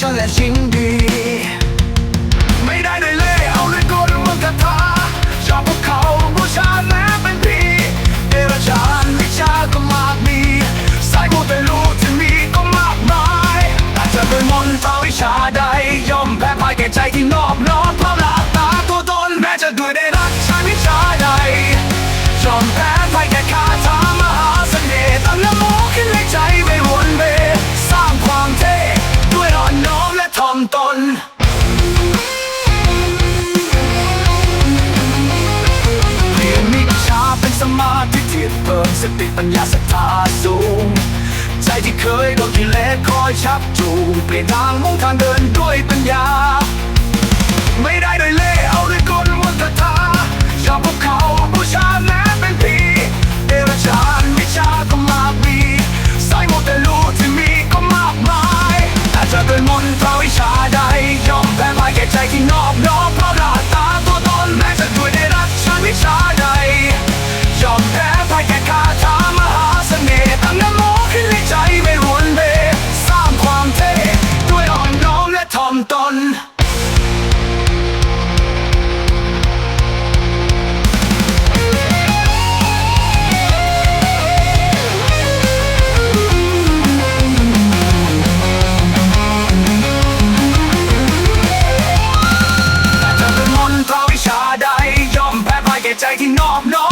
ฉันและจริงดี ไม่ได้ในเล่เอาเลยกลวงคาถาชอบพวกเขาผู้ชาแนะเป็นพีเดรัจฉานวิชาก็มากมีสายมูแต่รู้ที่มีก็มากมายแต่จะเป็นมนต์ฟ้าวิชาใดย่อมแพ้พ่ายแก่ใจที่นอบน้อมเพราะลาต คนสติปัญญาศรัทธาสูง ใจที่เคยโดนกิเลสคอยชักจูงเปลี่ยนทางมุ่งทางเดินด้วยปัญญา ไม่ได้โดยเล่ taking off, no.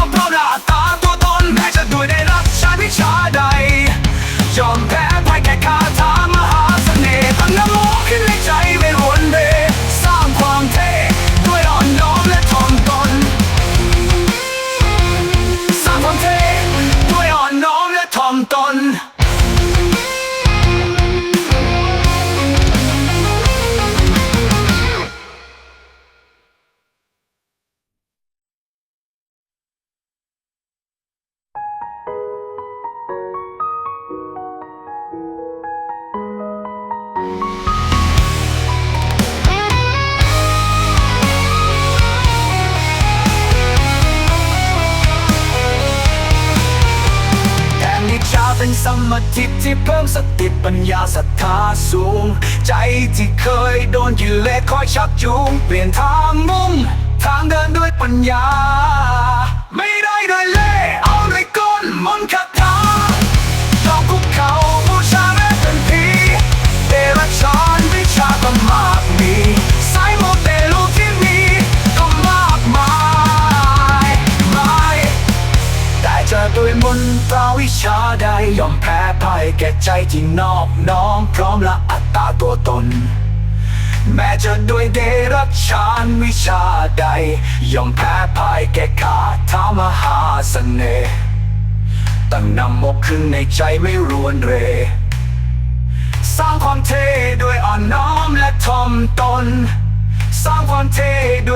เป็นสมาธิที่เพิ่มสติปัญญาศรัทธาสูง ใจที่เคยโดนกิเลสคอยชักจูง เปลี่ยนทางมุ่ง ทางเดินด้วยปัญญา ภัยแก่ใจที่นอบน้อมพร้อมละอัตตาตัวตน แม้จะด้วยเดรัจฉานวิชาใดยอมแพ้ภายแก่ขาท้ามหาสเสน่ห์ตั้งนำมกขึ้นในใจไม่รวนเร สร้างความเท่ด้วยอ่อนน้อมและทอมตน สร้างความเท่ด้วย